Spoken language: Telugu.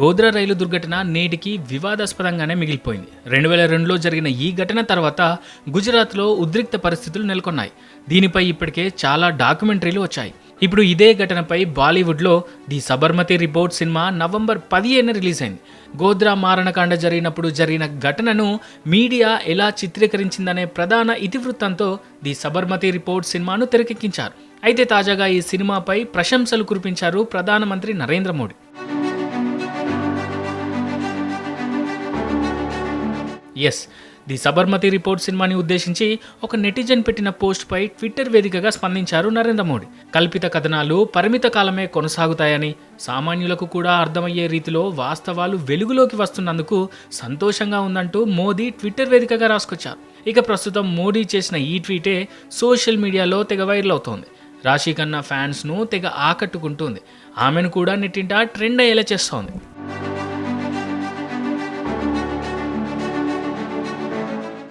గోద్రా రైలు దుర్ఘటన నేటికి వివాదాస్పదంగానే మిగిలిపోయింది. రెండు వేల రెండులో జరిగిన ఈ ఘటన తర్వాత గుజరాత్లో ఉద్రిక్త పరిస్థితులు నెలకొన్నాయి. దీనిపై ఇప్పటికే చాలా డాక్యుమెంటరీలు వచ్చాయి. ఇప్పుడు ఇదే ఘటనపై బాలీవుడ్లో the Sabarmati report cinema November పదిహేను రిలీజ్ అయింది. గోద్రా మారణకాండ జరిగినప్పుడు జరిగిన ఘటనను మీడియా ఎలా చిత్రీకరించిందనే ప్రధాన ఇతివృత్తంతో ది సబర్మతి రిపోర్ట్ సినిమాను తెరకెక్కించారు. అయితే తాజాగా ఈ సినిమాపై ప్రశంసలు కురిపించారు ప్రధానమంత్రి నరేంద్ర మోడీ. ఎస్ ది సబర్మతి రిపోర్ట్ సినిమాని ఉద్దేశించి ఒక నెటిజన్ పెట్టిన పోస్ట్పై ట్విట్టర్ వేదికగా స్పందించారు నరేంద్ర మోడీ. కల్పిత కథనాలు పరిమిత కాలమే కొనసాగుతాయని సామాన్యులకు కూడా అర్థమయ్యే రీతిలో వాస్తవాలు వెలుగులోకి వస్తున్నందుకు సంతోషంగా ఉందంటూ మోదీ ట్విట్టర్ వేదికగా రాసుకొచ్చారు. ఇక ప్రస్తుతం మోడీ చేసిన ఈ ట్వీటే సోషల్ మీడియాలో తెగ వైరల్ అవుతోంది. రాశి ఖన్నా ఫ్యాన్స్ను తెగ ఆకట్టుకుంటుంది. ఆమెను కూడా నెట్టింట ట్రెండ్ అయ్యేలా చేస్తోంది.